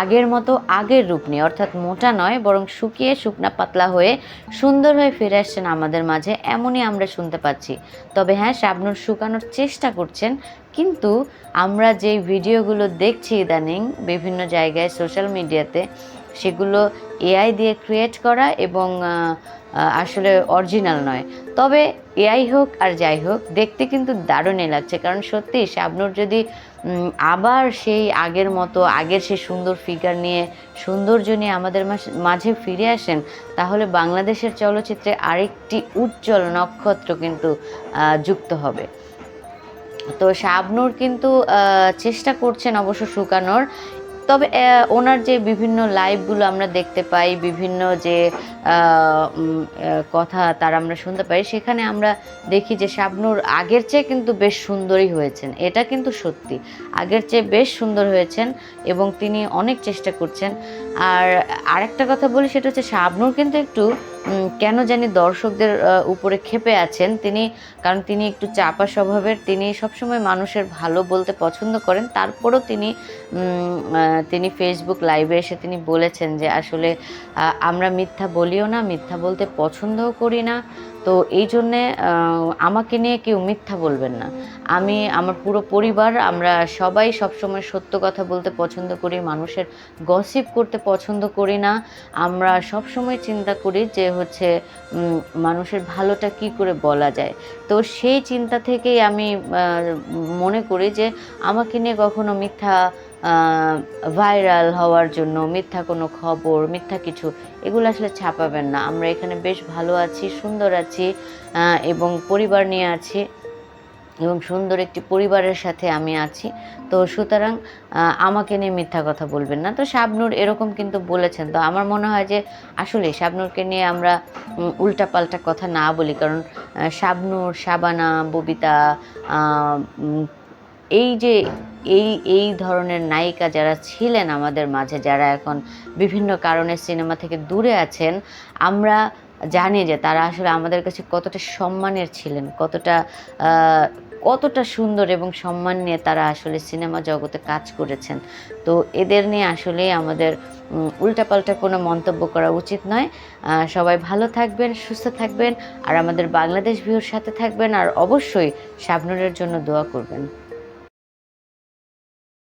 আগের মতো আগের রূপ নিয়ে, অর্থাৎ মোটা নয়, বরং শুকিয়ে শুকনা পাতলা হয়ে সুন্দর হয়ে ফিরে আসছেন আমাদের মাঝে, এমনই আমরা শুনতে পাচ্ছি। তবে হ্যাঁ শাবনুর শুকানোর চেষ্টা করছেন, কিন্তু আমরা যে ভিডিওগুলো দেখছি ইদানিং বিভিন্ন জায়গায় সোশ্যাল মিডিয়াতে, সেগুলো এআই দিয়ে ক্রিয়েট করা এবং আসলে অরিজিনাল নয়। তবে এআই হোক আর যাই হোক, দেখতে কিন্তু দারুণই লাগছে। কারণ সত্যি, শাবনুর যদি আবার সেই আগের মতো, আগের সেই সুন্দর ফিগার নিয়ে, সৌন্দর্য নিয়ে আমাদের মাঝে ফিরে আসেন, তাহলে বাংলাদেশের চলচ্চিত্রে আরেকটি উজ্জ্বল নক্ষত্র কিন্তু যুক্ত হবে। তো শাবনুর কিন্তু চেষ্টা করছেন অবশ্য শুকানোর তবে ওনার যে বিভিন্ন লাইভগুলো আমরা দেখতে পাই, বিভিন্ন যে কথা তার আমরা শুনতে পাই, সেখানে আমরা দেখি যে শাবনুর আগের চেয়ে কিন্তু বেশ সুন্দরই হয়েছেন। এটা কিন্তু সত্যি। আগের চেয়ে বেশ সুন্দর হয়েছেন এবং তিনি অনেক চেষ্টা করছেন। আর আরেকটা কথা বলি, সেটা হচ্ছে শাবনুর কিন্তু একটু কেন জানি দর্শকদের উপরে ক্ষেপে আছেন। তিনি, কারণ তিনি একটু চাপা স্বভাবের, তিনি সবসময় মানুষের ভালো বলতে পছন্দ করেন। তারপরও তিনি তিনি ফেসবুক লাইভে এসে তিনি বলেছেন যে আসলে আমরা মিথ্যা বলিও না, মিথ্যা বলতে পছন্দও করি না। তো এই জন্যে আমাকে নিয়ে কেউ মিথ্যা বলবেন না। আমি, আমার পুরো পরিবার, আমরা সবাই সবসময় সত্য কথা বলতে পছন্দ করি, মানুষের গসিপ করতে পছন্দ করি না। আমরা সবসময় চিন্তা করি যে হচ্ছে মানুষের ভালোটা কি করে বলা যায়? তো সেই চিন্তা থেকেই আমি মনে করি যে আমাকে নিয়ে কখনো মিথ্যা ভাইরাল হওয়ার জন্য, মিথ্যা কোনো খবর, মিথ্যা কিছু, এগুলো আসলে ছাপাবেন না। আমরা এখানে বেশ ভালো আছি, সুন্দর আছি এবং পরিবার নিয়ে আছি। এবং সুন্দর একটি পরিবারের সাথে আমি আছি। তো সুতরাং আমাকে নিয়ে মিথ্যা কথা বলবেন না। তো শাবনূর এরকম কিন্তু বলেছেন। তো আমার মনে হয় যে, আসলে শাবনূরকে নিয়ে আমরা উল্টাপাল্টা কথা না বলি। কারণ শাবনূর, শাবানা, ববিতা এই যে, এই এই ধরনের নায়িকা যারা ছিলেন আমাদের মাঝে, যারা এখন বিভিন্ন কারণে সিনেমা থেকে দূরে আছেন, আমরা জানি যে তারা আসলে আমাদের কাছে কতটা সম্মানের ছিলেন, কতটা কতটা সুন্দর এবং সম্মান নিয়ে তারা আসলে সিনেমা জগতে কাজ করেছেন। তো এদের নিয়ে আসলে আমাদের উল্টাপাল্টা কোনো মন্তব্য করা উচিত নয়। সবাই ভালো থাকবেন, সুস্থ থাকবেন, আর আমাদের বাংলাদেশ ভিউর সাথে থাকবেন, আর অবশ্যই শাবনুরের জন্য দোয়া করবেন।